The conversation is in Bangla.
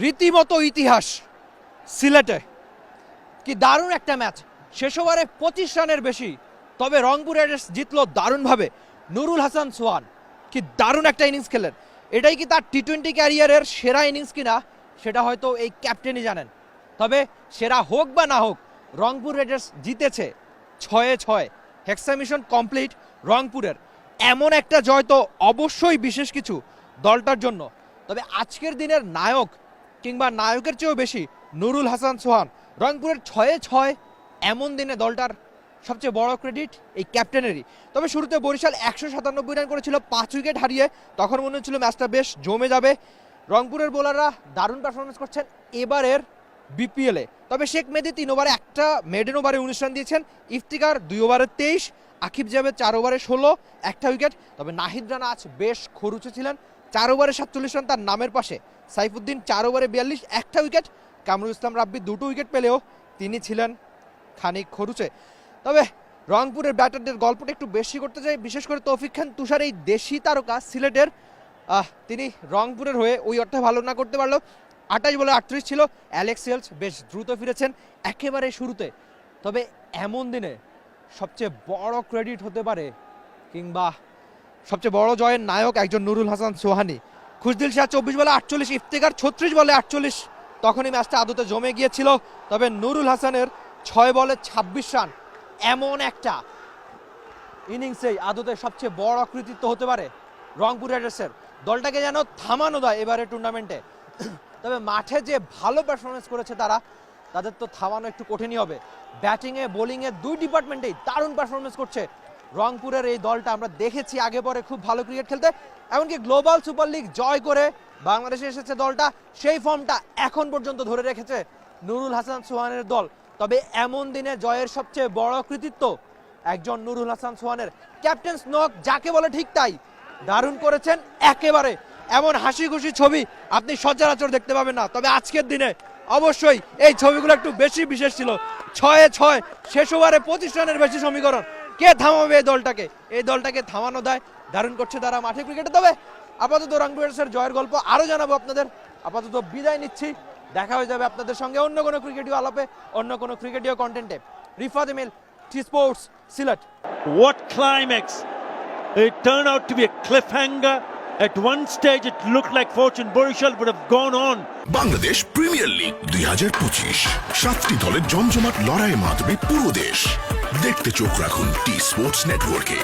রীতিমতো ইতিহাস সিলেটে। কি দারুণ একটা ম্যাচ। শেষ ওভারে পঁচিশ রানের বেশি, তবে রংপুর রাইডার্স জিতলো দারুণভাবে নুরুল হাসান সোহান। কি দারুণ একটা ইনিংস খেলেন। এটাই কি তার টি টোয়েন্টি ক্যারিয়ারের সেরা ইনিংস কিনা, সেটা হয়তো এই ক্যাপ্টেনই জানেন। তবে সেরা হোক বা না হোক, রংপুর রাইডার্স জিতেছে ছয়ে ছয়। হেক্সা মিশন কমপ্লিট রংপুরের। এমন একটা জয় তো অবশ্যই বিশেষ কিছু দলটার জন্য। তবে আজকের দিনের নায়ক কিংবা নায়কের চেয়েও বেশি নুরুল হাসান সোহান। রংপুরের ছয়ে ছয় এমন দিনে দলটার সবচেয়ে বড় ক্রেডিট এই ক্যাপ্টেনেরই। তবে শুরুতে বরিশাল একশো সাতানব্বই রান করেছিল, পাঁচ উইকেট হারিয়ে তখন মনে হচ্ছিল ম্যাচটা বেশ জমে যাবে। রংপুরের বোলাররা দারুণ পারফরমেন্স করছেন এবারের বিপিএলে তবে শেখ মেদি তিন ওভারে একটা মেডেন ওভারে উনিশ রান দিয়েছেন, ইফতিকার দুই ওভারে তেইশ, আকিব জাভেদ চার ওভারে ষোলো, একটা উইকেট। তবে নাহিদ রানা আজ বেশ খরুচে ছিলেন চার ওভারে সাতচল্লিশ রান, তার নামের পাশে সাইফুদ্দিন চার ওভারে বিয়াল্লিশ, একটা উইকেট। কামরুল ইসলাম রাব্বি দুটো উইকেট পেলেও তিনি ছিলেন খানিক খরুচে। তবে রংপুরের ব্যাটারদের গল্পটা একটু বেশি করতে চাই। বিশেষ করে তৌফিক খান তুষার, এই দেশি তারকা সিলেটের। তিনি রংপুরের হয়ে ওই অর্থে ভালো না করতে পারল আঠাশ বলে আটত্রিশ ছিল। অ্যালেক্স হেলস বেশ দ্রুত ফিরেছেন একেবারে শুরুতে। তবে এমন দিনে সবচেয়ে বড় ক্রেডিট হতে পারে কিংবা সবচেয়ে বড় জয়ের নায়ক একজন নুরুল হাসান সোহানি। খুশদিল শাহ চব্বিশ বলে আটচল্লিশ, ইফতেকার ছত্রিশ বলে আটচল্লিশ। তখনই ম্যাচটা আদতে জমে গিয়েছিল, তবে নুরুল হাসানের ছয় বলে ছাব্বিশ রান। এমন একটা ইনিংসেই আদতে সবচেয়ে বড় কৃতিত্ব হতে পারে রংপুর রাইডার্সের। দলটাকে যেন থামানো দেয় এবারে টুর্নামেন্টে তবে মাঠে যে ভালো পারফরমেন্স করেছে তারা, তাদের তো থামানো একটু কঠিনই হবে। ব্যাটিংয়ে বোলিংয়ে দুই ডিপার্টমেন্টেই দারুণ পারফরমেন্স করছে রংপুরের এই দলটা আমরা দেখেছি আগে পরে খুব ভালো ক্রিকেট খেলতে। এমনকি গ্লোবাল সুপার লিগ জয় করে বাংলাদেশে এসেছে দলটা। সেই ফর্মটা এখন পর্যন্ত ধরে রেখেছে নুরুল হাসান সোহানের দল। তবে এমন দিনে জয়ের সবচেয়ে বড় কৃতিত্ব একজন নুরুল হাসান সোহানের। ক্যাপ্টেন স্নক যাকে বলে ঠিক তাই, দারুণ করেছেন একেবারে। এমন হাসি খুশি ছবি আপনি সচরাচর দেখতে পাবেন না। তবে আজকের দিনে অবশ্যই এই ছবিগুলো একটু বেশি বিশেষ ছিল। ছয়ে ছয়, শেষ ওভারে পঁচিশ রানের বেশি সমীকরণ। কে থামাবে এই দলটাকে? এই দলটাকে থামানো দেয় ধারণ করছে তারা মাঠে ক্রিকেটে তবে আপাতত রংপুরের জয়ের গল্প আরও জানাব আপনাদের। আপাতত বিদায় নিচ্ছি। দেখা হয়ে যাবে আপনাদের সঙ্গে অন্য কোনো ক্রিকেটীয় আলাপে, অন্য কোনো ক্রিকেটীয় কন্টেন্টে Rifat Emil T Sports Sylhet. What climax! It turned out to be a cliffhanger. At one stage, it looked like Fortune Borishal would have gone on. Bangladesh premier league দুই হাজার পঁচিশ। সাতটি দলের জমজমাট লড়াইয়ের মাধ্যমে পুরো দেশ। দেখতে চোখ রাখুন টি স্পোর্টস নেটওয়ার্কে